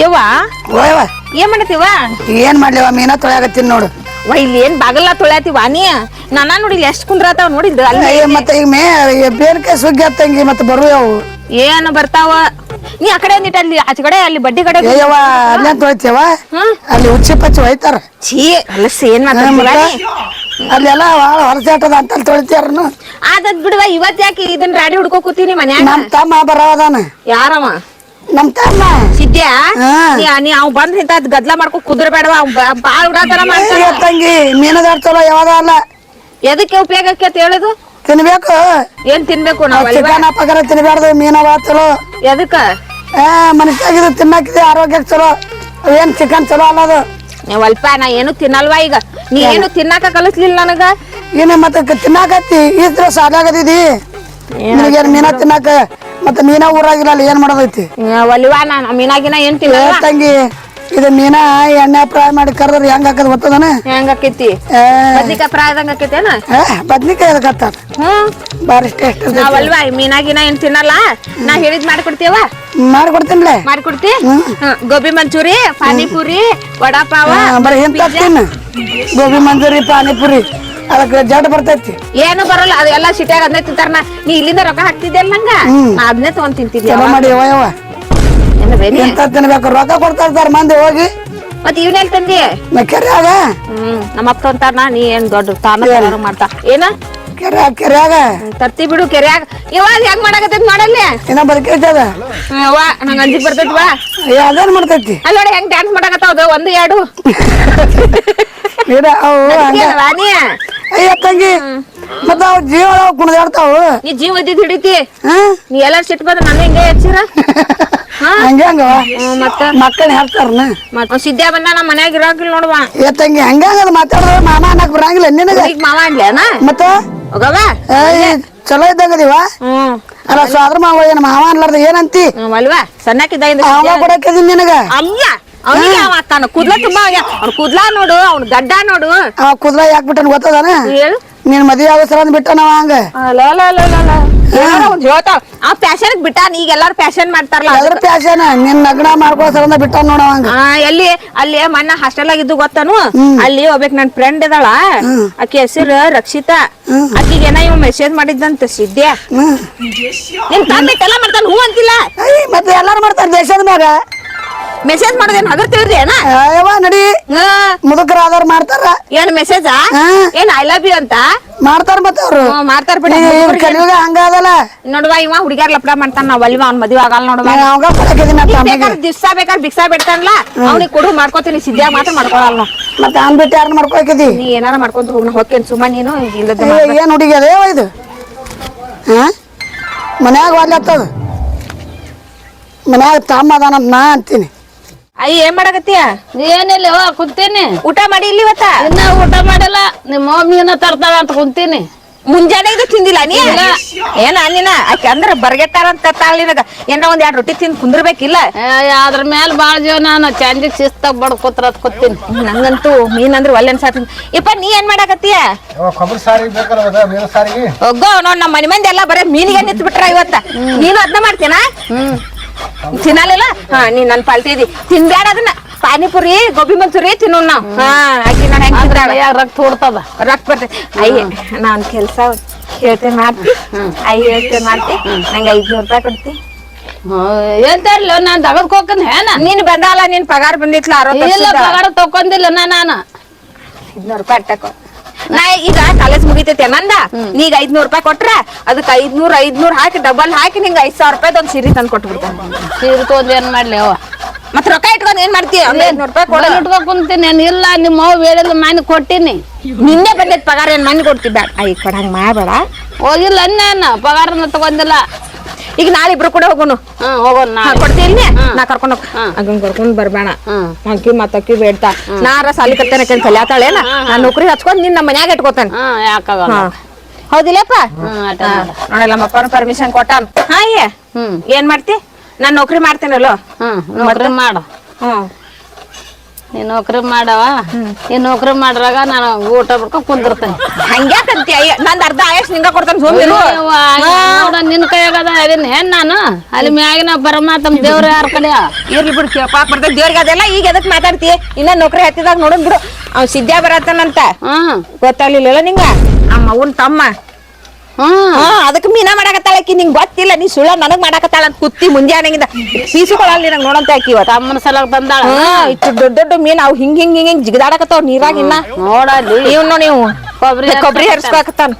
ಯವ್ವ? ಓಯವ ಏನ್ ಮಾಡತ್ತೀವ ಏನ್ ಮಾಡ್ಲಿವ ಮೀನ ತೊಳ್ಯಾಕತ್ತೀನಿ ನೋಡು. ವ ಇಲ್ಲಿ ಏನ್ ಬಾಗಲ್ಲ ತೊಳ್ಯಾತಿವ ನೀ? ನಾನ ನೋಡಿ ಇಲ್ಲಿ ಎಷ್ಟ್ ಕುಂದ್ರತಾವ ನೋಡಿದ್ದು ಅಲ್ಲಿ ಏ, ಮತ್ತೆ ಈಗ ಮೇ ಬೇರ್ಕೆ ಸುಗ್ಗಿ ಹತ್ತಂಗಿ ಮತ್ತೆ ಬರು ಅವು. ಏನು ಬರ್ತಾವ? ನೀ ಆ ಕಡೆ ಒಂದಿಟ್ಟು ಅಲ್ಲಿ ಆಚೆ ಕಡೆ ಅಲ್ಲಿ ಬಡ್ಡಿ ಕಡೆ ಅಲ್ಲೇ ತೊಳಿತೇವ ಹ್ಮ್. ಅಲ್ಲಿ ಉಚ್ಚಿ ಪಚ್ಚಿ ಒಯ್ತಾರ ಛೀ ಅಲಸ್ ಏನ್ ಮಾತಾಡ್ತೀವ ನೀ? ಅಲ್ಲೆಲ್ಲ ಭಾಳ ಹೊರಸಾಟದ ಅಂತ ತೊಳಿತಾರನು ಆದದ್ ಬಿಡುವ ಇವತ್ ಯಾಕೆ ಇದನ್ನ ರಾಡಿ ಹುಡ್ಕೋ ಕೂತೀನಿ ಮನ್ಯಾಗ? ನಮ್ ತಮ್ಮ ಬರವದಾನ. ಯಾರವ? ನಮ್ ತಮ್ಮ. ಸಿದ್ಯಾ. ನೀ ಅವ್ ಬಂದ್ ಇಂತ ಗದ್ಲ ಮಾಡ್ಕೊ ಕುದ್ರ ಬೇಡವ? ಬಾಳ ಉಡಾತರ ಮಾಡ್ತಾನ. ತಂಗಿ ಮೀನದಾಡ್ ಚಲೋ ಯಾವಾಗ ಅಲ್ಲ. ಎದಕ್ಕೆ ಉಪಯೋಗ ಆಕೇತ್ ಹೇಳುದು? ತಿನ್ಬೇಕು. ಏನ್ ತಿನ್ಬೇಕು ನಾವು? ಚಿಕನ್ ಪಗರ ತಿನ್ಬಾರ್ದು ಮೀನವ ಚಲೋ. ಎದಕ್ಕ? ಆ ಮನುಷ್ಯಾಗಿದು ತಿನ್ನಕಿದೆ ಆರೋಗ್ಯಕ್ಕೆ ಚಲೋ. ಏನ್ ಚಿಕನ್ ಚಲೋ ಅಲ್ಲ ಅದು. ನೀವ್ ಅಲ್ಪ ನಾ ಏನು ತಿನ್ನಲ್ವಾ ಈಗ? ನೀ ಏನು? ತಿನ್ನಾಕ ಕಲಿಸ್ಲಿಲ್ಲ ನನಗ? ಏನ ಮತ್ತೆ ತಿನ್ನಾಕತ್ತಿ ಇದ್ರ ಸಾಲಾಗದಿದಿ ನಿನಗೇನ್ ಮೀನ ತಿನ್ನಾಕ? ಮತ್ತೆ ಮೀನಾ ಊರಾಗಿರಲ್ಲ ಏನ್ ಮಾಡೋದೈತಿ? ಒಲಿವಾ ನಾ ಮೀನಾಗಿನ ಏನ್ ಏ ತಿನ್ನಲ್ಲ ತಂಗಿ ಇದು ಮೀನಾ ಎಣ್ಣೆ ಫ್ರೈ ಮಾಡಿ ಕರೆದ್ರೆ ಹೆಂಗ್ ಹಾಕದ್ ಗೊತ್ತದನ? ಹೆಂಗ ಆಕೈತಿ? ಏ. ಬದ್ನಿಕಾಯಿ ಪ್ರಾಯದಂಗ ಆಕೈತೇನ ಏ, ಬದ್ನಿಕಾಯಿ ಅದಕ್ಕೆ ಹತ್ತಾರ ಹ್ಮ್ ಬಾರಿ ಟೇಸ್ಟ್ ನಾವಲ್ವಾ ಮೀನಾಗಿನ ಏನ್ ತಿನ್ನಲ್ಲ. ನಾ ಹೇಳಿದ್ ಮಾಡ್ಕೊಡ್ತೀವ ಮಾಡ್ಕೊಡ್ತೀನಿಲೆ? ಮಾಡ್ಕೊಡ್ತಿ? ಹ್ಮ್. ಗೋಬಿ ಮಂಚೂರಿ ಪಾನಿಪುರಿ ವಡಾಪಾವ ಬರೀ ಇಂತ ತಿನ್ನು. ಗೋಬಿ ಮಂಚೂರಿ ಪಾನಿಪುರಿ. ಅದಕ್ಕೆ ಜಡ್ ಬರ್ತೈತಿ. ಏನು ಬರಲ್ಲ ಅದೆಲ್ಲ ಸಿಟಿಯಾಗ ಅದನ್ನೇ ತಿಂತಾರ ನಾ. ನೀ ಇಲ್ಲಿಂದ ರೊಕ್ಕ ಹಾಕ್ತಿದ್ದೆಲ್ಲ ನಂಗ? ನಾ ಅದನ್ನೇ ತಗೊಂಡ್ ತಿಂತಿದ್ದೆ ಚಲೋ ಮಾಡಿ ಯವ ಯವ ಏನು ಬೇರೆ ಎಂತ ತಿನ್ಬೇಕು? ರೊಕ್ಕ ಕೊಡ್ತಾ ಇರ್ತಾರ ಮಂದಿ ಹೋಗಿ. ಮತ್ತೆ ಇವ್ನ ಎಲ್ಲಿ ತಂದಿ? ನಾ ಕೆರ್ಯಾಗ ಹ್ಮ್ ನಮ್ಮ ಅಪ್ಪ ಅಂತಾರ ನೀ ಏನ್ ದೊಡ್ಡ ತಾನ ಮಾಡ್ತಾ? ಏನ? ಕೆರ್ಯಾಗ ಕೆರ್ಯಾಗ ತರ್ತಿ ಬಿಡು ಕೆರ್ಯಾಗ ಇವಾಗ ಹೆಂಗ್ ಮಾಡಾಕತ್ತೈತ್ ಮಾಡಲ್ಲಿ ಏನೋ ಬದುಕಿರ್ತದ ಅವ್ವ ನಂಗ ಅಂಜಿ ಬರ್ತೈತಿ ಬಾ. ಏ ಅದೇನ್ ಮಾಡ್ತೈತಿ? ಅಲ್ಲ ನೋಡಿ ಹೆಂಗ್ ಡ್ಯಾನ್ಸ್ ಮಾಡಾಕತ್ತಾವ ಒಂದು ಎರಡು. ಇಡ ಅವು ಹಂಗ. ಏನವ್ವ ನೀ ಅಯ್ಯ ತಂಗಿ ಮತ್ತ ಅವು ಜೀವ ಕುಣದಾಡ್ತಾವು. ನೀ ಜೀವ ಇದ್ದಿದ್ ಹಿಡಿತಿ? ಹಾ ನೀ ಎಲ್ಲಾರು ಸಿಟ್ಟು ಬಂದ್ರೆ ನಾನು ಹೆಂಗೆ ಹಚ್ಚಿರ ಹಂಗೆ ಹಂಗವ? ಮತ್ತ? ಮಕ್ಕಳ ಹೇಳ್ತಾರನ ಮತ್ತ ಸಿದ್ಯಾ ಬಂದ ನಮ್ಮ ಮನ್ಯಾಗ ಇರಾಕಿಲ್ಲ ನೋಡುವ. ಏ ತಂಗಿ ಹಂಗ ಹಂಗದ ಮಾತಾಡಿದ್ರೆ ಮಾಮ ಅನ್ನಕ್ ಬರಂಗಿಲ್ಲ ನಿನಗ? ಈಗ ಮಾವ ಅನ್ಲೇನ ಮತ್ತ? ಹೋಗವ ಚಲೋ ಇದ್ದಂಗದಿವ? ಅಲ್ಲ ಸ್ವಾದ್ರ ಮಾವ ಏನ್ ಮಾವ ಅನ್ಲಾರ್ದ ಏನಂತಿ? ಅಲ್ವಾ? ಸಣ್ಣಕ್ಕಿದ್ದ ಅವ ಕೊಡಕ್ಕಿದೀನಿ ನಿನಗ? ಅಲ್ಲ ಅವನಿಗೆ ಅವ ಆಗ್ತಾನ ಕುದ್ಲ ತುಂಬಾ ಅವ್ನ ಕುದ್ಲ ನೋಡು ಅವ್ನ ಗಡ್ಡ ನೋಡು. ಅವ ಕುದ್ಲ ಯಾಕೆ ಬಿಟ್ಟನ್ ಗೊತ್ತದಾನ? ಹೇಳು. ನೀನ್ ಮದ್ವೆ ಆಗೋ ಸಲ ಬಿಟ್ಟನವ ಹಂಗ? ಹೇಳ್ತಾವ ಆ ಫ್ಯಾಷನ್ ಬಿಟ್ಟಾನ ಈಗ ಎಲ್ಲಾರು ಫ್ಯಾಷನ್ ಮಾಡ್ತಾರಲ್ಲ ಅದ್ರ ಪ್ಯಾಶನ್ ನಿನ್ ನಗ್ನ ಮಾಡ್ಕೋ ಸಲ ಬಿಟ್ಟ ನೋಡವ ಹಂಗ. ಆ, ಎಲ್ಲಿ ಅಲ್ಲಿ ಮನ್ನ ಹಾಸ್ಟೆಲ್ ಆಗಿದ್ದು ಗೊತ್ತಾನು? ಅಲ್ಲಿ ಒಬ್ಬಕ್ ನನ್ ಫ್ರೆಂಡ್ ಇದಾಳ. ಆಕಿ ಹೆಸರು ರಕ್ಷಿತಾ. ಆಕಿಗೇನ ಏನ ಇವ್ ಮೆಸೇಜ್ ಮಾಡಿದ್ದಂತ ಸಿದ್ಯಾ. ಹ್ಮ್. ನಿನ್ ತಂದೆ ಎಲ್ಲ ಮಾಡ್ತಾನ ಹೂ ಅಂತಿಲ್ಲ. ಅಯ್ಯ, ಮತ್ತೆ ಎಲ್ಲಾರು ಮಾಡ್ತಾರ ದೇಶದ ಮ್ಯಾಗ? ಮೆಸೇಜ್ ಮಾಡೋದೇನ್ ಅದ್ರ ತಿಳಿದೇನ ಅಯ್ಯವ್ವ ನಡಿ. ಮುದುಕರ ಆದವ್ರ ಮಾಡ್ತಾರ? ಏನ್ ಮೆಸೇಜ್. ಏನ್ ಐ ಲವ್ ಯು ಅಂತ? ಮಾಡ್ತಾರ ಮತ್ತೆ ಅವ್ರು. ಮಾಡ್ತಾರ ಬಿಡಿ. ಕಲಿಯುಗ ಹಂಗ ಅದಲ್ಲ. ನೋಡುವ ಇವ ಹುಡುಗ್ಯಾರ ಲಪಡ ಮಾಡ್ತಾನ ನಾವ್ ಅಲ್ವಾ? ಅವ್ನ ಮದುವೆ ಆಗಲ್ಲ ನೋಡುವ. ದಿವ್ಸ ಬೇಕಾದ್ರೆ ಭಿಕ್ಷಾ ಬಿಡ್ತಾನಲ್ಲ? ಅವ್ನಿಗೆ ಕೊಡು ಮಾಡ್ಕೋತೀನಿ. ಸಿದ್ಧ ಮಾತ್ರ ಮಾಡ್ಕೊಳಲ್ಲ. ಮತ್ತೆ ಅವ್ನ್ ಬಿಟ್ಟು ಯಾರನ್ನ ಮಾಡ್ಕೊಕಿದಿ ನೀ ಏನಾರ ಮಾಡ್ಕೊಂತ ಹೋಗ್ ಹೋಗ್ತೇನೆ ಸುಮ್ಮ ನೀನು ಇಲ್ಲದ ಏನ್ ಹುಡುಗಿ ಅದೇವ ಇದು? ಹಾ? ಮನ್ಯಾಗ ವಾಲ್ಯತ್ತದ ಮನ್ಯಾಗ ತಮ್ಮ ಅದಾನ ನಾ ಅಂತೀನಿ. ಅಯ್ಯ ಏನ್ ಮಾಡಕತ್ತೀಯ? ಏನಿಲ್ಲ ಯವ್ವ ಕುಂತೀನಿ. ಊಟ ಮಾಡಿ ಇಲ್ಲಿ ಇವತ್ತ? ಇನ್ನ ಊಟ ಮಾಡಲ್ಲ ನಿಮ್ಮ ಮಮ್ಮಿನ ತರ್ತಾರ ಅಂತ ಕುಂತೀನಿ. ಮುಂಜಾನೆ ಇದು ತಿಂದಿಲ್ಲ ನೀ? ಏನ ನೀನ ಆಕೆ ಅಂದ್ರ ಬರ್ಗೆಟ್ಟಾರ ಅಂತ ತಾಳಿನಾಗ ಏನ ಏನಾರ ಒಂದ್ ಎರಡು ರೊಟ್ಟಿ ತಿಂದ್ ಕುಂದ್ರಬೇಕಿಲ್ಲ? ಏ, ಅದ್ರ ಮೇಲೆ ಬಾಳ ಜೀವ ನಾನು ಚಂದ ಶಿಸ್ತಾಗ ಬಡ್ಕೋತ್ರ ಅದ್ ಕೊತ್ತೀನಿ ನಂಗಂತೂ ಮೀನ್ ಅಂದ್ರೆ ಒಲ್ಲೆ ಅನ್ಸಾತಿ ಇಪ್ಪ ನೀ ಏನ್ ಮಾಡಕತ್ತೀಯ? ಕೊಬ್ಬರಿ ಸಾರಿಗೆ ಬೇಕಲ್ಲ ಅದ ಮೀನು ಸಾರಿಗೆ? ಒಗ್ಗೋ ನೋಡ್ ನಮ್ಮ ಮನೆ ಮಂದಿ ಎಲ್ಲ ಬರೇ ಮೀನಿಗೆ ನಿಂತ್ ಬಿಟ್ರ ಇವತ್ತ. ನೀನು ಅದ್ನ ಮಾಡ್ತೀನಾ ತಿನ್ನಲಿಲ್ಲ? ಹಾ ನೀ ನನ್ ಪಾಲ್ತಿದಿ ತಿನ್ಬೇಡ ಅದನ್ನ. ಪಾನಿಪುರಿ ಗೋಬಿ ಮಂಚೂರಿ ತಿನ್ನು ನಾವು. ಹಾ ಆಕಿ ನಾನು ಹೆಂಗ್ ತಿಂತಾಳ? ರಕ್ತ ಹುಡ್ತದ? ರೊಕ್ಕ ಬರ್ತೈತಿ. ಅಯ್ಯ ನಾನ್ ಕೆಲ್ಸ ಹೇಳ್ತೇನೆ ಮಾಡ್ತಿ. ಅಯ್ಯ ಹೇಳ್ತೇನೆ ಮಾಡ್ತಿ. ನಂಗೆ ಐದ್ನೂರು ರೂಪಾಯಿ ಕೊಡ್ತಿ. ಏನ್ ತರ್ಲಿ ನಾನ್ ದಗದ್ ಹೋಗನ್ ಹೇನ? ನೀನ್ ಬಂದಲ್ಲ ನಿನ್ ಪಗಾರ ಬಂದಿತ್ಲ ಇಲ್ಲ ಪಗಾರ ತಕೊಂಡಿಲ್ಲ ನಾನು. ಐದ್ನೂರು ರೂಪಾಯಿ ಅಟ್ಟಕೊ ನಾ ಈಗ ಕಾಲೇಜ್ ಮುಗಿತೈತಿ ನಂದ ನೀಗ ಐದ್ನೂರ್ ರೂಪಾಯಿ ಕೊಟ್ರ ಅದಕ್ಕೆ ಐದ್ನೂರ್ ಐದ್ನೂರ್ ಹಾಕಿ ಡಬಲ್ ಹಾಕಿ ನಿಂಗೆ ಐದ್ ಸಾವಿರ ರೂಪಾಯಿ ಒಂದ್ ಸೀರೆ ತಂದು ಕೊಟ್ಬಿಡ್ತಾನೆ. ಸೀರೆ ತೊಗೊಂಡ್ ಏನ್ ಮಾಡ್ಲಿ ಅವ ಮತ್ ರೊಕ್ಕ ಇಟ್ಕೊಂಡ್ ಏನ್ ಮಾಡ್ತೀಯ? ಐದ್ನೂರು ರೂಪಾಯಿ ಕೊಡ. ಇಟ್ಕೊಂಡ್ ಕುಂತೀನಿ ಇಲ್ಲ ನಿಮ್ಮ ಅವ್ವ ಹೇಳಿಲ್ಲ ಮನೆ ಕೊಟ್ಟಿನಿ. ನಿನ್ನೆ ಬಂದೈತ್ ಪಗಾರ ಏನ್ ಮನೆ ಕೊಡ್ತಿ ಬ್ಯಾಡ. ಐ ಕೊಡಂಗ್ ಮಾಡಬೇಡ. ಹೋಗಿಲ್ಲ ನಾನು ಪಗಾರನ ತಗೊಂಡಿಲ್ಲ. ಈಗ ನಾಳೆ ಇಬ್ರು ಕೂಡ ಹೋಗೋನು. ಹ್ಮ್ ಹೋಗೋಣ ನಾ ಹಾ, ಕೊಡ್ತೀನಿ ನಾ ಕರ್ಕೊಂಡು ಹೋಗ್ ಕರ್ಕೊಂಡ್ ಬರ್ಬೇಡ. ಮತ್ತ ಅಕ್ಕಿ ಬೇಡ್ತಾ. ನಾರ ಸಾಲಿ ಕರ್ತೇನೆ ಕಲ್ಯಾತಾಳೇನ ನಾ ನೌಕರಿ ಹಚ್ಕೊಂಡ್ ನಿನ್ ನಮ್ಮ ಮನ್ಯಾಗ ಇಟ್ಕೋತಾನೆ. ಹ್ಮ್ ಯಾಕಾಗಲ್ಲ. ಹೌದಿಲ್ಲಪ್ಪ? ಹ್ಮ್ ಆಟ ಹಾ, ನೋಡಲ್ಲ ನಮ್ಮ ಅಪ್ಪನ ಪರ್ಮಿಷನ್ ಕೊಟ್ಟಾನ. ಹಾ ಏ ಹ್ಮ್. ಏನ್ ಮಾಡ್ತಿ? ನಾನ್ ನೌಕರಿ ಮಾಡ್ತೇನಲ್ಲೋ? ಹ್ಮ್ ನೌಕರಿ ಮಾಡು. ಹ್ಮ್. ನೀ ನೌಕರಿ ಮಾಡವ? ಈ ನೌಕರಿ ಮಾಡ್ರಾಗ ನಾನು ಊಟ ಬಿಡ್ಕೊಂಡ್ ಕುಂದಿರ್ತೇನೆ. ಹಂಗ್ಯಾಕಂತಿ ಅಯ್ಯ? ನಂದ್ ಅರ್ಧ ಆಯಸ್ ನಿಂಗ ಕೊಡ್ತಾನೆ ಸುಮ್ಮಿರು ನೋಡ ನಿನ್ ಕೈಯಾಗದ ಅದನ್ನ ಏನ್ ನಾನು ಅಲ್ಲಿ ಮ್ಯಾಗಿನ ಪರಮಾತ್ಮ ದೇವ್ರ ಯಾರ ಕಡೆ? ಇರ್ಲಿ ಬಿಡು ಪಾಪ ಬರ್ತದೆ ದೇವ್ರಿಗೆ ಅದೆಲ್ಲ ಈಗ ಎದಕ್ ಮಾತಾಡ್ತಿ? ಇನ್ನ ನೌಕರಿ ಹತ್ತಿದಾಗ ನೋಡೋನ್ ಬಿಡು. ಅವ್ ಸಿದ್ಯಾ ಬರತ್ತಾನಂತ. ಹ್ಮ್. ಗೊತ್ತಾಗ್ಲಿಲ್ಲ ನಿಂಗ? ಅಮ್ಮ ಅವನ್ ತಮ್ಮ. ಹಾ. ಅದಕ್ಕೆ ಮೀನಾ ಮಾಡಾಕತ್ತಾಳಕಿ ನಿಂಗ್ ಗೊತ್ತಿಲ್ಲ ನೀ ಸುಳ್ಳ ನನಗ್ ಮಾಡಾಕತ್ತಾಳ ಅಂತ ಕುತ್ತಿ ಮುಂಜಾನೆಗಿಂದ ಸೀಸುಕೊಳಲ್ಲ ನಂಗೆ ನೋಡಂತ ಆಕಿ ಇವತ್ತು. ಅಮ್ಮನ ಸಲ ಬಂದಾಳ. ಹಾ. ಇಷ್ಟು ದೊಡ್ಡ ದೊಡ್ಡ ಮೀನು ಅವ್ ಹಿಂಗ್ ಹಿಂಗ್ ಹಿಂಗ್ ಹಿಂಗ್ ಜಿಗದಾಡಕತ್ತಾವ ನೀರಾಗ ಇನ್ನ. ನೋಡಲ್ಲಿ. ಇವ್ನು ನೀವು. ಕೊಬ್ರಿ ಕೊಬ್ಬರಿ ಹರ್ಸ್ಕೊಕತ್ತಾನ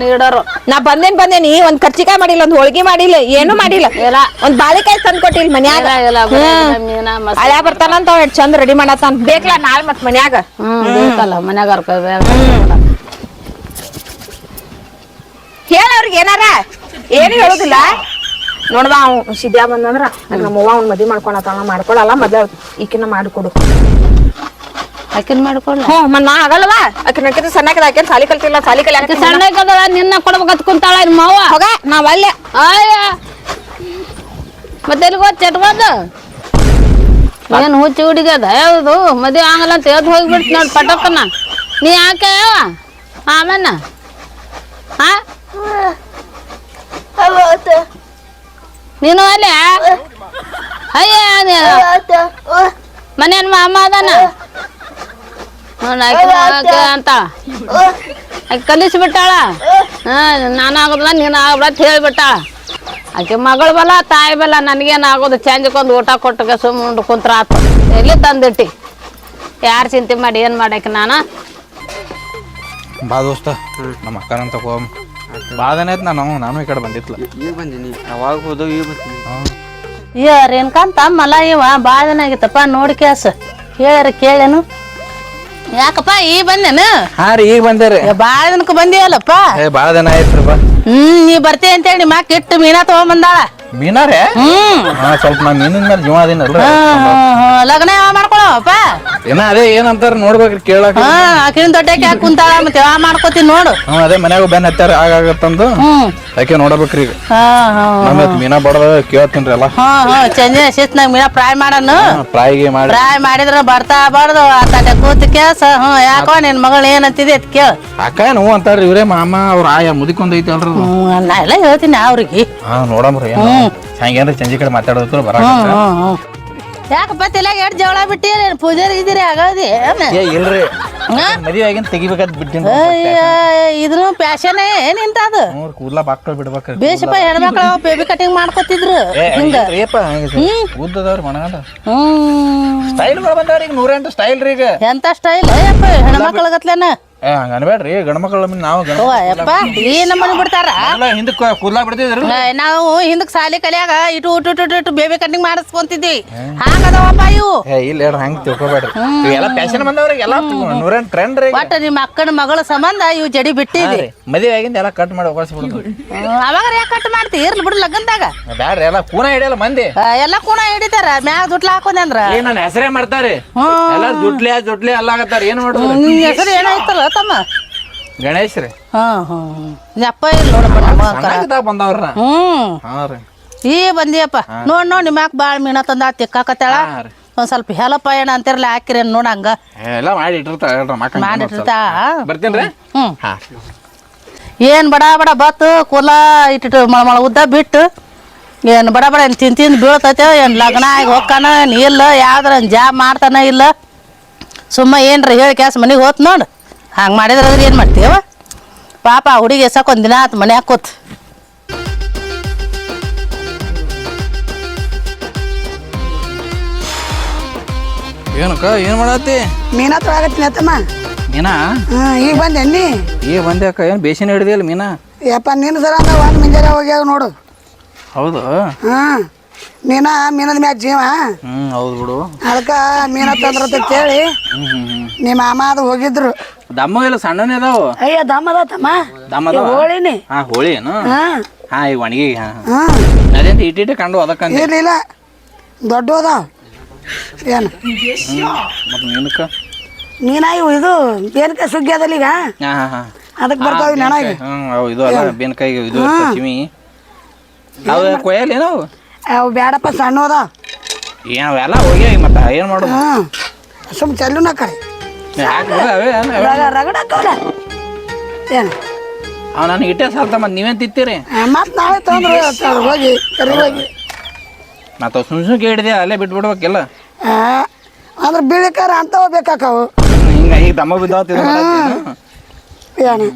ನೀಡೋರು. ನಾ ಬಂದೇನ್ ಬಂದೇನಿ ಒಂದ್ ಕರ್ಚಿಕಾಯಿ ಮಾಡಿಲ್ಲ ಒಂದ್ ಹೋಳ್ಗಿ ಮಾಡಿಲ್ಲ ಏನು ಮಾಡಿಲ್ಲ. ಒಂದ್ ಬಾಳಿಕಾಯಿ ತಂದ್ ಕೊಟ್ಟಿಲ್ಲ ಮನ್ಯಾಗ. ಮೀನ ಬರ್ತಾನಂತ ಚಂದ ರೆಡಿ ಮಾಡತ್ತಾನ ಬೇಕಲ್ಲ ನಾಳೆ ಮತ್ ಮನ್ಯಾಗ. ಹ್ಮ್ ಮನ್ಯಾಗ ಹೇಳ ಅವ್ರಿಗೆ ಏನಾರ? ಏನು ಹೇಳುದಿಲ್ಲ. ನೋಡ್ಬಾ ಅವ್ ಸಿದ್ಯಾ ಬಂದಂದ್ರ ನಮ್ಮವ್ವ ಅವ್ನ ಮದಿ ಮಾಡ್ಕೊಳತಾಳ ಮಾಡ್ಕೊಳಲ್ಲ ಮೊದ್ಲ ಈಕಿನ ಮಾಡಿಕೊಡು. ಆಕಿನ ಮಾಡ್ಕೊಳ್ಳ ಹ್ಞೂ ಮತ್ ನಾ ಆಗಲ್ವಾ ಆಕಿನ ಆಕಿನ ಸಣ್ಣಕಿದ ಆಕಿನ ಸಾಲಿ ಕಲ್ತಿಲ್ಲ ಸಾಲಿ ಕಲಿ ಸಣ್ಣ ಕದಳ ನಿನ್ನ ಕೊಡ್ಬೇಕಂತ ಕುಂತಾಳ ನಿಮ್ಮ ಮಾವ ಹೋಗ ನಾವ್ ಅಲ್ಲೇ. ಅಯ್ಯ ಮತ್ತೆ ಎಲ್ಲಿಗೋ ಹೋದ್ ಚಟ್ಕೋದು ಏನ್ ಹುಚ್ಚಿ ಹುಡುಗದ ಯಾವ್ದು? ಮದುವೆ ಆಗಲ್ಲ ಅಂತ ಎದ್ದು ಹೋಗ್ಬಿಡ್ತು ನೋಡಿ ಪಟಕ್ಕನ. ನೀ ಯಾಕೆ ಯಾವ ಆಮೇನ? ಹಾ ನೀನು ಅಲ್ಲ ಅಯ್ಯ ಮನೇನ್ ಮಾಮ ಅದಾನ? ಅಂತ. ಕಲಿಸ್ಬಿಟ್ಟಾಳ? ಹಾ ನಾನು ಆಗೋದಿಲ್ಲ ನೀನು ಆಗ್ಬಿಡತ್ ಅಂತ ಹೇಳ್ಬಿಟ್ಟಾಳ ಆಕೆ ಮಗಳು ಬಲ ತಾಯಿ ಬಲ ನನಗೇನು ಆಗೋದು? ಚೇಂಜಕ್ಕೊಂದು ಊಟ ಕೊಟ್ಟಗೆ ಸುಮ್ಮನೆ ಉಂಡು ಕುಂತ್ರ ಆತು. ಎಲ್ಲಿ ತಂದಿಟ್ಟಿ? ಯಾರು ಚಿಂತೆ ಮಾಡಿ ಏನು ಮಾಡಕ್ಕೆ ನಾನು? ಬಾ ದೋಸ್ತ ನಮ್ಮ ಅಕ್ಕನಂತ ತಗೋ ಭಾಳ ದಿನ ಆಯ್ತು ನಾನು ನಾನು ಈ ಕಡೆ ಬಂದಿತ್ತಲ್ಲ ಈಗ ಬಂದೀನಿ ಅವಾಗ ಹೋದವು ಈಗ ಬರ್ತೀನಿ ಅಯ್ಯ ರೇಣುಕಾಂತ ಮಲ ಇವ ಭಾಳ ದಿನ ಆಗಿತ್ತಪ್ಪ ನೋಡಿ ಕೇಸ. ಹೇಳ್ರಿ ಕೇಳೇನು ಯಾಕಪ್ಪ ಈ ಬಂದೇನು? ಹಾ ರೀ ಈಗ ಬಂದೇರಿ ಭಾಳ ದಿನಕ್ಕೆ ಬಂದಿಯಲ್ಲಪ್ಪ? ಏ ಭಾಳ ದಿನ ಆಯ್ತು ಬಾ. ಹ್ಮ್ ನೀ ಬರ್ತೀಯ ಅಂತೇಳಿ ನಿಮ್ಮ ಅಕ್ಕ ಇಟ್ಟು ಮೀನಾ ತಗೊಂಬಂದಾಳ. ಮೀನಾರೇ? ಹ್ಮ್. ಹಾ ಸ್ವಲ್ಪ ನಾ ಮೀನಿನ ಮೇಲೆ ಜೀವ ಹ್ಮ್, ಹ್ಮ್, ಹ್ಮ್. ಲಗ್ನ ಯಾವ ಏನ ಅದೇ ಏನಂತಾರ ನೋಡ್ಬೇಕ್ರಿ ಕೇಳಕ್. ಹಾ ಆಕಿನ ದೊಡ್ಡಕ್ಕೆ ಯಾಕೆ ಕುಂತಾಳ ಮತ್ತೆ ಯಾವ ಮಾಡ್ಕೋತೀನಿ ನೋಡು. ಹ್ಞೂ ಅದೇ ಮನ್ಯಾಗ ಬೆನ್ ಹತ್ತಾರ ಆಗಾಗತ್ತಂದು ಹ್ಮ್. ಯಾಕೆ ನೋಡಬೇಕ್ರಿ ಈಗ. ಹಾ ಹಾ ಇವತ್ತು ಮೀನಾ ಬಡದ ಕೇಳ್ತೀನಿ ಎಲ್ಲ. ಹಾ ಹಾ. ಚಂದ ಶಿಸ್ನಾಗ ಮೀನಾ ಫ್ರೈ ಮಾಡನು? ಫ್ರೈಗೆ ಮಾಡಿ. ಫ್ರೈ ಮಾಡಿದ್ರ ಬರ್ತಾ ಬಾರ್ದು ಆತಾಟ ಕೂತ್ ಕೇಸ. ಹ್ಮ್ ಯಾಕೋ ನಿನ್ ಮಗಳು ಏನಂತಿದೆ ಅಂತ ಕೇಳ. ಅಕ್ಕ ಏನು ಅಂತಾರ್ರಿ ಇವ್ರೇ ಮಾಮ ಅವ್ರ ಆಯಾ ಮುದಿಕೊಂಡೈತಿ ಅಲ್ರಿ ಅದು. ಹ್ಮ್ ನಾ ಎಲ್ಲ ಹೇಳ್ತೀನಿ ಅವ್ರಿಗೆ. ಹಾ ನೋಡಮ್ರಿ ಏನು. ಹಂಗೇನ್ರ ಚಂಜಿ ಕಡೆ ಮಾತಾಡೋದ್ರ ಬರ ಯಾಕಪ್ಪ ತಲೆಗೆ ಎರಡು ಜವಳ ಬಿಟ್ಟಿ ಪೂಜಾರಿ ಇದ್ದೀರಿ ಆಗೋದಿ ಏ ಇಲ್ರಿ. ಮದುವೆ ಆಗಿನ ತೆಗಿಬೇಕಾದ್ ಬಿಟ್ಟಿನ ಇದ್ರು ಪ್ಯಾಶನೇ. ಅದು ಮೂರ್ ಕೂದ್ಲ ಬಾಕ್ಳ ಬಿಡ್ಬೇಕು ಬೇಷಪ್ಪ ಹೆಣ್ಮಕ್ಳು ಬೇಬಿ ಕಟಿಂಗ್ ಮಾಡ್ಕೊತಿದ್ರು ಹಿಂಗ. ಉದ್ದದವ್ರಿ ಮಣಗಂಡ ಸ್ಟೈಲ್ ಬಂದವ್ರಿ ಈಗ ನೂರೆಂಟು ಸ್ಟೈಲ್ ರೀ ಈಗ. ಎಂತ ಸ್ಟೈಲ್ ಹೆಣ್ಮಕ್ಳ ಗತ್ಲೇನ? ಏ ಹಂಗ ಅನ್ಬೇಡ್ರಿ ಗಂಡ ಮಕ್ಕಳ ನಾವು ಗಂಡ ಯಪ್ಪ ಈ ನಮ್ಮನ್ನ ಬಿಡ್ತಾರ? ಎಲ್ಲ ಹಿಂದಕ್ಕೆ ಕೂದ್ಲ ಬಿಡ್ತಿದ್ರಿ? ಏ, ನಾವು ಹಿಂದಕ್ ಸಾಲಿ ಕಲಿಯಾಗ ಇಟ್ಟು ಇಟ್ಟು ಇಟ್ಟು ಇಟ್ಟು ಬೇಬಿ ಕಟಿಂಗ್ ಮಾಡಿಸ್ಕೊಂತಿದ್ವಿ. ಹಾಗದವಪ್ಪ ಇವು. ಏ ಇಲ್ಲ ಹೇಳ್ರಿ ಹಂಗೆ ತಿಳ್ಕೊಬೇಡ್ರಿ. ಇವೆಲ್ಲ ಫ್ಯಾಷನ್ ಬಂದವ್ರಿ ಎಲ್ಲ ನೂರೆಂಟು ಟ್ರೆಂಡ್ ರೀ ಒಟ್ಟ ನಿಮ್ಮ ಅಕ್ಕನ ಮಗಳ ಸಂಬಂಧ ಇವು ಜಡಿ ಬಿಟ್ಟಿದ್ವಿ ಮದುವೆ ಆಗಿಂದ ಎಲ್ಲ ಕಟ್ ಮಾಡಿ ಒಗಸ್ಬಿಡ್ತು ಅವಾಗ ಯಾಕೆ ಕಟ್ ಮಾಡ್ತಿ? ಇರ್ಲಿ ಬಿಡು ಲಗ್ನದಾಗ. ಬ್ಯಾಡ್ರಿ ಎಲ್ಲ ಕೂನ ಹಿಡಿಯಲ್ಲ ಮಂದಿ. ಆ, ಎಲ್ಲ ಕೂಣ ಹಿಡಿತಾರ ಮ್ಯಾಗ ದುಡ್ಲ ಹಾಕೊಂಡೆ ಅಂದ್ರ. ಏ ನನ್ನ ಹೆಸರೇ ಮಾಡ್ತಾರೆ ಎಲ್ಲ ದುಡ್ಲೆ ಜುಟ್ಲೆ ಅಲ್ಲಾಗತ್ತಾರ ಏನ್ ಮಾಡುದು ನಿನ್ ಹೆಸರು ಏನಾಯ್ತಲ್ಲ ತಮ್ಮ? ಗಣೇಶ್ ರೀ. ಹಾ ಹಾ ಅಪ್ಪ ಇಲ್ಲ ನೋಡಪ್ಪ ನಮ್ಮ ಅಕ್ಕ ಸಣ್ಣದಾಗ ಬಂದವ್ರ ಹ್ಮ್ ಹಾ ರೀ. ಈ ಬಂದಿಯಪ್ಪ. ನೋಡ್ ನೋಡ್ ನಿಮ್ಮ ಅಕ್ಕ ಬಾಳ್ ಮೀನಾ ತಂದ ತಿಕ್ಕಾಕತ್ತಾಳ. ಹಾ ರೀ. ಒಂದ್ ಸ್ವಲ್ಪ ಹೆಲಪ್ಪ ಏನ ಅಂತಿರ್ಲಿ ಹಾಕಿರಿ ನೋಡ ಹಂಗ. ಎಲ್ಲ ಮಾಡಿ ಇಟ್ಟಿರ್ತಾರ ಹ್ಮ್ ಹಾ. ಏನ್ ಬಡ ಬಡ ಬತ್ತು ಕುಲ ಇಟ್ಟಿಟ್ಟು ಮಳ ಮಳ ಉದ್ದ ಬಿಟ್ಟು ಏನ್ ಬಡ ಬಡ ಏನ್ ತಿಂತ ತಿಂದ್ ಬೀಳ್ತೈತೆ ಏನ್ ಲಗ್ನ ಆಗಿ ಹೋಗ್ತಾನ ಏನ್ ಇಲ್ಲ ಯಾವ್ದಾರ ಜಾಬ್ ಮಾಡ್ತಾನ ಇಲ್ಲ. ಸುಮ್ಮ ಏನ್ರ ಹೇಳಿ ಕ್ಯಾಸ್ ಮನೆಗೆ ಹೋತ್ ನೋಡು. ಹಂಗೆ ಮಾಡಿದ್ರೆ ಅದ್ರ ಏನು ಮಾಡ್ತೀವ ಪಾಪ ಹುಡುಗಿ ಎಸಕ್ ಒಂದಿನ ದಿನ ಆತು ಮನೆ ಹಾಕೋತ್ ಏನಕ್ಕ ಏನ್ ಮಾಡತ್ತಿ? ಮೀನಾ ತೊಳಗತ್ತೀನಿ ಅತ್ತಮ್ಮ. ಮೀನಾ? ಹಾ ಈಗ ಬಂದೆ ನೀ? ಈಗ ಬಂದೆ ಅಕ್ಕ ಏನು ಬೇಸಿನ ಹಿಡ್ದಿಲ್ಲ ಮೀನಾ? ಯಪ್ಪ ನಿನ್ನ ಸರ ಅಂದ್ರೆ ಒಂದು ಮುಂಜಾನೆ ಹೋಗ್ಯಾವ ನೋಡು. ಹೌದು? ಹಾ ಮೀನಾ ಮೀನದ ಮ್ಯಾಗ ಜೀವ. ಹ್ಮ್ ಹೌದು ಬಿಡು. ಅದಕ್ಕೆ ಮೀನ ತಂದ್ರತ ಕೇಳಿ ನಿಮ್ಮ ಮಾಮ ಅದು ಹೋಗಿದ್ರು. ದಮ್ಮ ಇಲ್ಲ ಸಣ್ಣನೇ ಅದಾವ. ಅಯ್ಯ ದಮ್ಮದ ತಮ್ಮ. ದಮ್ಮ ಅದಾವ? ಹೋಳಿನಿ. ಹಾ ಹೋಳಿ ಏನು? ಹಾ. ಈಗ ಒಣಗಿ ಹಾ ಅದೇ ಅದೇಂತ ಇಟ್ಟಿಟ್ಟು ಕಂಡು ಅದಕ್ಕ ಏನಿಲ್ಲ ದೊಡ್ಡ ಅದಾವ ಏನು? ಮತ್ತೆ ಮೀನ ಇವು ಇದು ಬೇನಕ ಸುಗ್ಗಿ ಅದಲ್ಲ ಈಗ? ಹಾ ಹಾ ಹಾ. ಅದಕ್ಕೆ ಬರ್ತಾವೆ ನೆನಾಗಿ ಅವು ಇದು ಅಲ್ಲ ಬೇನ್ಕಾಯಿಗೆ ಇದು ಚಿಮಿ ಅವು ಕೊಯ್ಯಲ್ಲ ಏನೋ ಅವು? ಬೇಡಪ್ಪ ಸಣ್ಣ ಅದಾವ ಏನ್ ಅವೆಲ್ಲ ಹೋಗ್ಯಾವ ಮತ್ತೆ ಏನು ಮಾಡೋದು? ಸುಮ್ ಚೆಲ್ಲುನ ಕಡೆ. ಅವೇ ಏನ್ ಅವೇ? ರಗ ರಗಡ ಹಾಕವಲ್ಲ ಏನು? ಅವ್ ನನಗೆ ಇಟ್ಟೆ ಸಾಲ್ತ ಮತ್ತೆ ನೀವೇನು ತಿತ್ತೀರಿ ಮತ್ತೆ ನಾಳೆ ತಗೊಂಡ್ರೆ ಹೋಗಿ ಕರಿ ಹೋಗಿ. ಮತ್ತೆ ಸುಮ್ ಸುಮ್ ಕೇಳಿದೆ ಅಲ್ಲೇ ಬಿಟ್ಬಿಡ್ಬೇಕಿಲ್ಲ? ಅಂದ್ರೆ ಬೀಳಿಕಾರ ಅಂತವ ಬೇಕಾಕವು. ಹಿಂಗ ಈಗ ದಮ್ಮ ಬಿದ್ದಾವ ಏನು?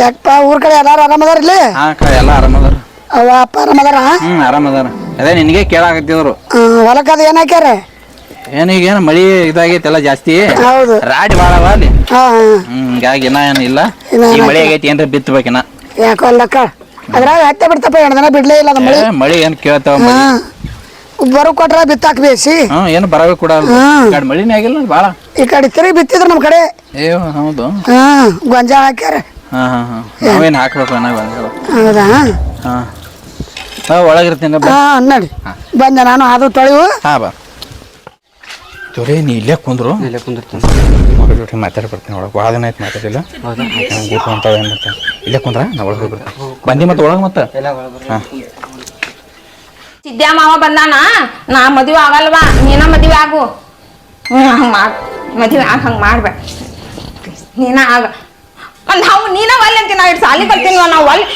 ಯಾಕಪ್ಪ ಊರ್ ಕಡೆ ಎಲ್ಲಾರು ಆರಾಮದಾರ ಇಲ್ಲಿ ಹಾ ಕ ಎಲ್ಲ ಆರಾಮದಾರ. ಅವ ಅಪ್ಪ ಆರಾಮದಾರ? ಹ್ಮ್ ಆರಾಮದಾರ. ಅದೇ ನಿನಗೆ ಕೇಳಾಕತ್ತಿದ್ರು. ಹೊಲಕ್ಕದ ಏನ್ ಹಾಕ್ಯಾರ? ಏನು ಮಳಿ ಇದಾಗೈತಲ್ಲ ಜಾಸ್ತಿ? ಹೌದು. ರಾಡಿ ಭಾಳ ಅವ ಅಲ್ಲಿ. ಹಾ ಹ್ಮ್ ಹಿಂಗಾಗಿ ಇನ್ನ ಏನು ಇಲ್ಲ. ಇನ್ನ ಈ ಮಳಿ ಆಗೈತಿ ಏನ್ರ ಬಿತ್ತಬೇಕಿನ್ನ ಯಾಕೋ ಅಲ್ಲಕ್ಕ ಅದ್ರಾಗ ಹತ್ತೆ ಬಿಡ್ತಪ್ಪ ಎರಡು ದಿನ ಬಿಡ್ಲೇ ಇಲ್ಲ ನಮ್ಮ ಮಳಿ. ಮಳಿ ಏನ್ ಕೇಳ್ತಾವ ಮಳಿ? ಹಾ. ಬರು ಕೊಟ್ರ ಬಿತ್ತಾಕ್ ಬೇಸಿ. ಹ್ಮ್ ಏನು ಬರಬೇಕು ಕೂಡ ಹ್ಮ್. ಗಾಡಿ ಮಳಿನೇ ಆಗಿಲ್ಲ ಭಾಳ ಈ ಕಡೆ ತಿರುಗಿ ಬಿತ್ತಿದ್ರು ನಮ್ಮ ಕಡೆ. ಏ ಹೌದು. ಹಾ ಗೊಂಜಾಳ ಹಾಕ್ಯಾರ. ಹಾ ಹಾ ಹಾ. ನಾವೇನು ಹಾಕ್ಬೇಕು ಅನ್ನೋ ಬಂದಿಲ್ಲ ಹೌದಾ? ಹಾ. ಹಾ ಒಳಗಿರ್ತೀನಿ ಬಾ. ಹಾ ನೋಡಿ. ಬಂದೆ ನಾನು ಅದು ತೊಳೆವು. ಹಾ ಬಾ. ತೊರೆ ನೀ ಇಲ್ಲೇ ಕುಂದ್ರು? ಇಲ್ಲೇ ಕುಂದಿರ್ತೀನಿ ಮಗಳ ಜೊತೆ ಮಾತಾಡಿ ಬರ್ತೀನಿ ಒಳಗೆ. ಭಾಳ ದಿನ ಆಯ್ತು ಮಾತಾಡಿಲ್ಲ. ಹೌದಾ? ಊಟ ಅಂತ ಏನು ಮಾಡ್ತೀನಿ ಇಲ್ಲೇ ಕುಂದ್ರ? ನಾ ಒಳಗೆ ಹೋಗಿ ಬರ್ತೀನಿ. ಬಂದಿ ಮತ್ತೆ ಒಳಗೆ ಮತ್ತೆ? ಹಾಂ. ಸಿದ್ದ್ಯಾ ಮಾವ ಬಂದಾನ? ನಾ ಮದುವೆ ಆಗಲ್ವಾ? ನೀನ ಮದುವೆ ಆಗು. ಹಂಗ ಮಾಡ್ ಮದುವೆ ಆಗ ಹಂಗೆ ಮಾಡ್ಬೇಡ ನೀನ ಆಗ. ನಾವು ನೀನ ಒಲ್ಲೆ ಅಂತೀನಿ ನಾ ಇಟ್ಟು ಸಾಲಿ ಬರ್ತೀನಿ ನಾವು ಒಲ್ಲೆ.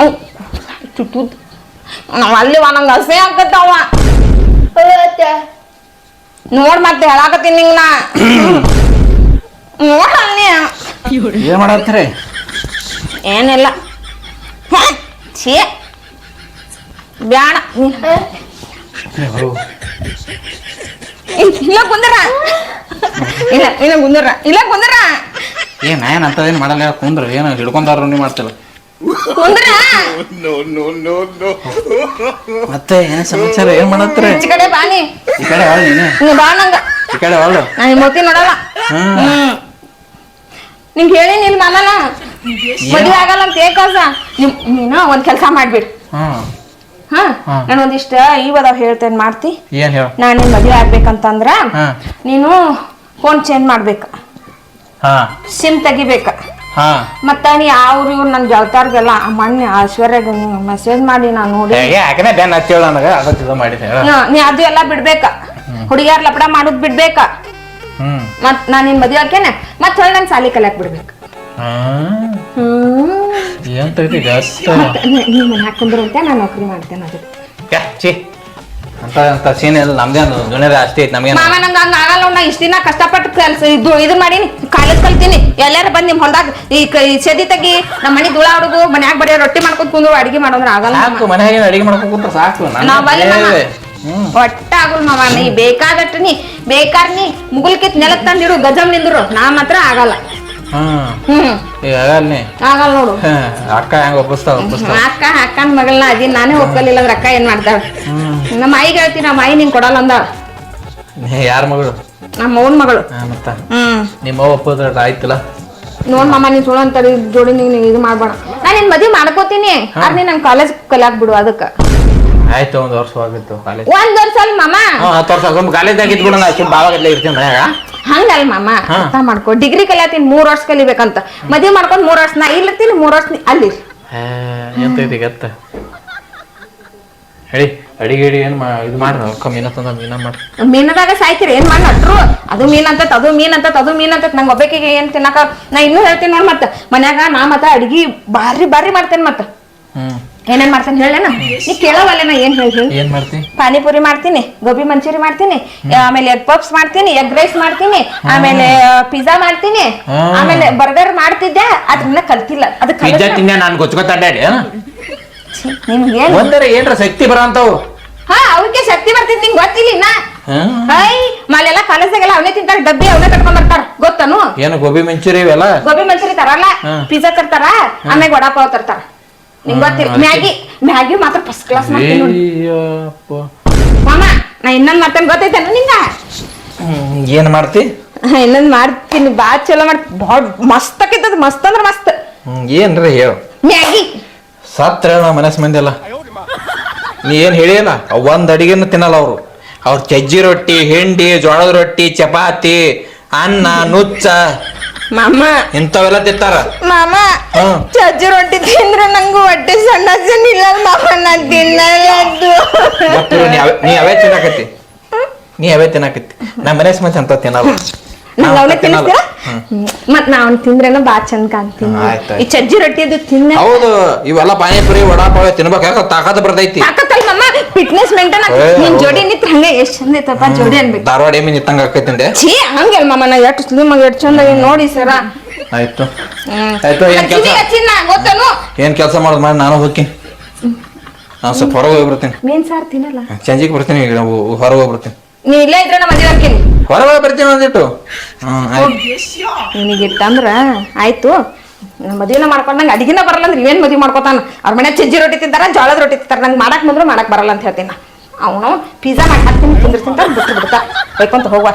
ಅವ್ ಚುಟ್ಟು ನಾವು ಅಲ್ಲಿ ನಂಗೆ ಹಸೆ ಆಗ್ತತ್ತವ ನೋಡ್ ಮತ್ತೆ ಹೇಳಾಕತ್ತೀನಿ ನಿಂಗೆ ನಾ. ನೋಡ ಅಲ್ಲಿ ಏನು ಮಾಡತ್ತೀರಿ? ಏನಿಲ್ಲ. ಛೀ. ಬ್ಯಾಡ. ಇಲ್ಲ ಕುಂದ್ರ ಇಲ್ಲ ಇಲ್ಲ ಕುಂದ್ರ ಇಲ್ಲ ಕುಂದ್ರ ಏನು ಏನು ಅಂತದೇನು ಮಾಡಲ್ಲ ಕುಂದ್ರ. ಏನು ಹಿಡ್ಕೊಂಡಾರ ನೀವು ಮಾಡ್ತಿಲ್ಲ. ಕುಂದ್ರ ಮತ್ತೆ ಏನು ಸಮಾಚಾರ? ಏನು ಮಾಡತ್ತೀರಿ? ಈ ಕಡೆ ಬಾನಿ ಈ ಕಡೆ ಒಳ್ಳೆ ನೀನು. ನೀ ಬಾ ನಂಗ. ಈ ಕಡೆ ಒಳ್ಳೆ ನಾ ನಿಮ್ಮ ಮೂತಿ ನೋಡಲ್ಲ. ನಿಂಗೆ ಹೇಳಿ ನಿಲ್ ಮಾಮನ ಮದುವೆ ಆಗಲ್ಲ ಅಂತ ಏಕಾಸ ನಿಮ್ ನೀನು ಒಂದ್ ಕೆಲಸ ಮಾಡ್ಬಿಡು. ಹಾ. ಹಾ. ನಾನು ಒಂದಿಷ್ಟ ಇವದಾವ್ ಹೇಳ್ತೇನೆ ಮಾಡ್ತಿ. ಏನು ಹೇಳು? ನಾನು ನಿನ್ ಮದುವೆ ಆಗ್ಬೇಕಂತಂದ್ರ. ನೀನು ಫೋನ್ ಚೇಂಜ್ ಮಾಡ್ಬೇಕ. ಹಾಂ. ಸಿಮ್ ತೆಗಿಬೇಕ. ಮತ್ತ ನೀ ಅವ್ರು ಇವ್ರು ನನ್ ಗೆಳತಾರ್ಗೆಲ್ಲ ಮೊನ್ನೆ ಐಶ್ವರ್ಯಾಗ ಮೆಸೇಜ್ ಮಾಡಿ ನಾನು ನೋಡಿ. ಹಚ್ಚೇಳ ನನಗೆ ಅದಕ್ಕೆ ನೀ ಅದು ಎಲ್ಲ ಬಿಡ್ಬೇಕ. ಹುಡುಗಿಯರ್ ಲಪಡ ಮಾಡೋದ್ ಬಿಡ್ಬೇಕ. ಮತ್ ನಾನ್ ನಿನ್ ಮದ್ವೆ ಹಾಕೇನೆ ಮತ್ ಹೊಳ್ ನನ್ ಸಾಲಿ ಕಲಿಯಕ್ ಬಿಡ್ಬೇಕ. ಏನು ತೆಗ್ದಿ ಜಾಸ್ತಿ ನೀ- ಮನೆ ಹಾಕೊಂಡ್ರಂತೆ ಅಂತ ನಾನು ನೌಕರಿ ಮಾಡ್ತೇನೆ ಅದು. ಯಾ, ಛೀ. ಅಂತ ಅಂತ ಸೀನ್ ಎಲ್ಲ ನಮ್ದೇನು ದುನಿಯಾದ ಆಸ್ತಿ ಐತಿ ನಮ್ಗೇನು ಮಾಮ ನಂಗ ಹಂಗ ಆಗಲ್ಲ ನೋಡ್, ನಾ ಇಷ್ಟ ದಿನ ಕಷ್ಟಪಟ್ಟು ಕೆಲಸ ಇದು ಇದು ಮಾಡೀನಿ. ಕಾಲೇಜ್ ಕಲ್ತೀನಿ. ಎಲ್ಲಾರು ಬಂದ್ ನಿಮ್ಮ ಹೊಲ್ದಾಗ ಈ ಕ- ಈ ಸದಿ ತೆಗಿ ನಮ್ಮ ಮನಿ ಧೂಳ ಹುಡುಗು ಮನ್ಯಾಗ ಬರೀ ರೊಟ್ಟಿ ಮಾಡ್ಕೊಂಡ್ ಕುಂದ್ರು ಅಡಿಗೆ ಮಾಡೋದ್ರ ಆಗಲ್ಲ ಮಾಮ. ಸಾಕು ಮನೆಯಾಗ ಅಡಿಗೆ ಮಾಡ್ಕೊಂಡ್ ಕೂತ್ರೆ ಸಾಕು. ನನ್ನ ನಾವ್ ಮಾಮ. ಹ್ಮ್. ಒಟ್ಟ ಆಗಲ್ ಮಾವ ನೀ ಬೇಕಾದಟ್ಟು ನೀ. ಬೇಕಾರ್ ನೀ ಮುಗುಲ್ಕಿತ್ ನೆಲಕ್ ತಂದಿಡು ಗಜಮ್ ನಿಂದ್ರು. ನಾ ಮಾತ್ರ ಆಗಲ್ಲ. ಹ್ಮ್. ಈಗ ಆಗಲ್ಲ ನೋಡು. ಅಕ್ಕ ಹೆಂಗ ಒಪ್ಪಿಸ್ತಾವ ಒಪ್ಪಿಸ್ತಾವ ಅಕ್ಕ ಅಕ್ಕನ ಮಗಳನ್ನ ಅದಿ ನಾನೇ ಒಪ್ಕಲಿಲ್ಲ ಅಂದ್ರೆ ಅಕ್ಕ ಏನ್ ಮಾಡ್ತಾಳ? ನಮ್ಮ ಆಯಿಗೆ ಹೇಳ್ತೀನಿ ನಮ್ಮ ಆಯಿ ನಿಂಗೆ ಕೊಡಲ್ಲ ಅಂದಾಳ. ಯಾರ ಮಗಳು? ನಮ್ಮ ಅವ್ವನ್ ಮಗಳು. ಹಾ, ಮತ್ತ? ಹ್ಮ್. ನಿಮ್ಮ ಅವ್ವ ಒಪ್ಪದ್ರ ಆಯ್ತಲ್ಲ? ನೋಡ್ ಮಾಮ ನೀನ್ ಸುಳ್ಳು ಅಂತ ಜೋಡಿ ನೀನ್ ಇದು ಮಾಡ್ಬೇಡ. ನಾ ನಿನ್ ಮದ್ವಿ ಮಾಡ್ಕೋತೀನಿ. ಆದ್ರೆ ನೀನ್ ನನ್ ಕಾಲೇಜ್ ಕಲಿಯಾಕ್ ಬಿಡು ಅದಕ್ಕ. ಆಯ್ತು ಒಂದ್ ವರ್ಷ ಆಗಿತ್ತು ಕಾಲೇಜ್ ಒಂದ್ ವರ್ಷ ಅಲ್ಲಿ ಮಾಮ. ಹಾ ಹತ್ತು ವರ್ಷ ಕಾಲೇಜ್ದಾಗ ಇದ್ಬಿಡು ನಾ ಬಾವಾಗಲ್ಲೇ ಇರ್ತೀನಿ ಮನ್ಯಾಗ. ಹಂಗಲ್ ಮಾಮ ಅರ್ಥ ಮಾಡ್ಕೊ. ಡಿಗ್ರಿ ಕಲಿಯತೀನಿ ಮೂರ್ ವರ್ಷ ಕಲಿಬೇಕಂತ. ಮದ್ವೆ ಮಾಡ್ಕೊಂಡ್ ಮೂರ್ ವರ್ಷ ನಾ ಇಲ್ಲಿರ್ತೀನಿ ಮೂರ್ ವರ್ಷ ನೀ ಅಲ್ಲಿ ಇರು. ಎಂತೈತಿ ಗತ್ತ? ಹೇಳಿ ಅಡಿಗೆ ಗಿಡಿ ಏನ್ ಮಾ ಇದು ಮಾಡ್ರ ಅಕ್ಕ ಮೀನ ತಂದ ಮೀನ ಮಾಡ್ರಿ ಮೀನದಾಗ ಸಾಯ್ತಿರಿ ಏನ್ ಮಾಡ್ರು ನಟ್ರು ಅದು ಮೀನ್ ಅಂತ ಅದು ಮೀನ್ ಅಂತ ಅದು ಮೀನ್ ಅಂತ ನಂಗೆ ಒಬ್ಬಾಕಿಗೆ ಏನ್ ತಿನ್ನಕ ನಾ ಇನ್ನೂ ಹೇಳ್ತೀನಿ ನೋಡ್ ಮತ್ತ. ಮನ್ಯಾಗ ನಾ ಮತ್ತ ಅಡ್ಗಿ ಬಾರಿ ಬಾರಿ ಮಾಡ್ತೇನೆ ಮತ್ತ. ಏನೇನ್ ಮಾಡ್ತೇನೆ ಹೇಳೇನ ನೀ? ಕೇಳವಲ್ಲೇನ ಏನ್ ಹೇಳಿ ಏನ್ ಮಾಡ್ತಿ? ಪಾನಿಪುರಿ ಮಾಡ್ತೀನಿ ಗೋಬಿ ಮಂಚೂರಿ ಮಾಡ್ತೀನಿ ಆಮೇಲೆ ಎಗ್ ಪಪ್ಸ್ ಮಾಡ್ತೀನಿ ಎಗ್ ರೈಸ್ ಮಾಡ್ತೀನಿ ಆಮೇಲೆ ಪಿಜ್ಜಾ ಮಾಡ್ತೀನಿ ಆಮೇಲೆ ಬರ್ಗರ್ ಮಾಡ್ತಿದ್ದೆ ಅದನ್ನ ಕಲ್ತಿಲ್ಲ. ಅದಕ್ಕೆ ಪಿಜ್ಜಾ ತಿಂದೆ ನಾನು ನಿಮ್ಗೆ ಏನ್ ಒಂದರ ಏನ್ರ ಶಕ್ತಿ ಬರಂತವು? ಹಾ ಅವಕ್ಕೆ ಶಕ್ತಿ ಬರ್ತಿದ್ ನಿಂಗೆ ಗೊತ್ತಿಲ್ಲ ನಾ ಹೈ. ಮಲ್ಲೆಲ್ಲ ಮಾಲೆಲ್ಲ ಕಾಲೇಜ್ದಾಗೆಲ್ಲ ಅವನೇ ತಿಂತಾರ ಡಬ್ಬಿ ಅವನೇ ಕಟ್ಕೊಂಡ್ ಬರ್ತಾರ ಗೊತ್ತನು? ಏನು ಗೋಬಿ ಮಂಚೂರಿ ಇವೆಲ್ಲ? ಗೋಬಿ ಮಂಚೂರಿ ತರಲ್ಲ. ಪಿಜ್ಜಾ ತರ್ತಾರ ಆಮೇಲೆ ವಡಾಪಾವ್ ತರ್ತಾರ. ನಿಂಗ್ ಗೊತ್ತಿಲ್ಲ. ಮ್ಯಾಗಿ ಮ್ಯಾಗಿ ಮಾತ್ರ ಫಸ್ಟ್ ಕ್ಲಾಸ್ ಮಾಡ್ತೀನಿ ನೋಡಿ. ಅಯ್ಯಪ್ಪ. ಮಾಮ ನಾ ಇನ್ನೊಂದ್ ಮಾಡ್ತೇನೆ ಗೊತ್ತೈತೇನ ನಿಂಗ? ಹ್ಮ್, ಏನ್ ಮಾಡ್ತಿ? ಇನ್ನೊಂದ್ ಮಾಡ್ತೀನಿ. ಬಾ ಚಲೋ ಮಾಡ್ ಭಾಳ ಮಸ್ತ್ ಆಕೈತದ ಮಸ್ತ್ ಅಂದ್ರ ಮಸ್ತ್. ಏನ್ರಿ ಹೇಳು. ಮ್ಯಾಗಿ. ಸತ್ರ ಮನಸ್ಸು ಮನಸ್ ಮಂದಿ ಅಲ್ಲ. ನೀ ಏನ್ ಹೇಳಿಯಲ್ಲ? ಒಂದ್ ಅಡಿಗೆನ ತಿನ್ನಲ್ಲ ಅವ್ರು. ಅವ್ರ ಚಜ್ಜಿ ರೊಟ್ಟಿ ಹಿಂಡಿ ಜೋಳದ ರೊಟ್ಟಿ ಚಪಾತಿ ಅನ್ನ ನುಚ್ಚ ಮಾಮ. ಇಂಥವೆಲ್ಲ ತಿಂತಾರ? ಮಾಮ ಹ್ಮ್. ಚಜ್ಜಿ ರೊಟ್ಟಿ ತಿಂದ್ರೆ ನಂಗು ಹೊಟ್ಟೆ ಸಣ್ಣ ಸಣ್ಣ ಇಲ್ಲ ಮಾಮ? ನಾ ತಿನ್ನಲ್ಲ ಅದು. ಗೊತ್ತಿರೋ ನೀ ಅವೇ ನೀ ಅವೇ ತಿನ್ನಾಕತ್ತಿ. ನೀ ಅವೇ ತಿನ್ನಾಕತ್ತಿ. ನಮ್ಮ ಮನೆ ಸಮಸ್ಯೆ ಅಂತ ತಿನ್ನಲ್ಲ. ನಂಗೆ ಅವನೇ ತಿನ್ನಲ್ಲ. ತಿನ್ನಿಸ್ತೀರಾ ಮತ್ ನಾ ಅವ್ನ್ ತಿಂದ್ರೇನ ಬಾ ಚಂದ ಕಾಣ್ತೀನಿ. ಆಯ್ತ್ ಆಯ್ತ್. ಈ ಚಜ್ಜಿ ರೊಟ್ಟಿ ಅದು ತಿನ್ನ. ಹೌದು ಇವೆಲ್ಲ ಪಾನಿಪುರಿ ವಡಾಪಾವ ತಿನ್ಬೇಕು. ಯಾಕ ತಾಕತ್ ಬರ್ತೈತಿ ತಾಕತ್ತಲ್ ಮಮ್ಮ ಫಿಟ್ನೆಸ್ ಮೇಂಟೈನ್ ನಿನ್ ಜೋಡಿ ನಿಂತ್ರ ಹಂಗೆ ಎಷ್ಟ್ ಚಂದ ಐತಪ್ಪ ಜೋಡಿ ಅನ್ಬೇಕು ಧಾರವಾಡ ಏಮಿ ನಿತ್ತಂಗ ಆಕೈತಿಂದೆ ಛೀ ಹಂಗೆ ಮಮ್ಮ ನಾ ಎಷ್ಟು ಸ್ಲಿಮ್ ಆಗಿ ಎಷ್ಟು ಚಂದ ನೋಡಿ ಸರ. ಆಯ್ತು. ಆಯ್ತು ಏನ್ ಕೆಲಸ? ಏನ್ ಕೆಲಸ ಮಾಡೋದು ಮಾಡಿ ನಾನು ಹೋಗಿ ನಾನು ಸ್ವಲ್ಪ ಹೊರಗೆ ಹೋಗಿ ಬರ್ತೀನಿ. ಮೀನ್ ಸಾರ್ ತಿನ್ನಲ್ಲ. ಸಂಜೆಗೆ ಬರ್ತೀನಿ ಈಗ ನಾವು ಹೊರಗೆ ಹೋಗಿ ಬರ್ತೀನಿ. ನೀ ಇಲ್ಲೇ ಇದ್ರೆ ನಮ್ಮ ಮದುವೆ ಹಾಕಿನಿ ಹೊರಗೆ ಹೋಗಿ ಬರ್ತೀನಿ ಅಂದಿಟ್ಟು ಹ್ಮ್ ಆಯ್ತು. ನಿನಗೆ ಇಟ್ಟಂದ್ರ ಆಯ್ತು. ಮದುವೆನ ಮಾಡ್ಕೊಂಡಂಗ ಅಡಿಗೆನ ಬರಲ್ಲ ಅಂದ್ರೆ ಏನು ಮದುವೆ ಮಾಡ್ಕೊತಾನ? ಅವ್ರ ಮನೆ ಚಜ್ಜಿ ರೊಟ್ಟಿ ತಿಂತಾರ, ಜೋಳದ ರೊಟ್ಟಿ ತಿಂತಾರ. ನಂಗೆ ಮಾಡಕ್ ಬಂದ್ರು ಮಾಡಕ್ ಬರಲ್ಲ ಅಂತ ಹೇಳ್ತೀನಿ ಅವನು ಪಿಜ್ಜಾ ಮಾಡಿ ಹಾಕ್ತೀನಿ ತಿಂದಿರ್ತೀನಿ ಬಿಟ್ಟು ಬಿಡ್ತಾ ಬೇಕಂತ ಹೋಗ್ವ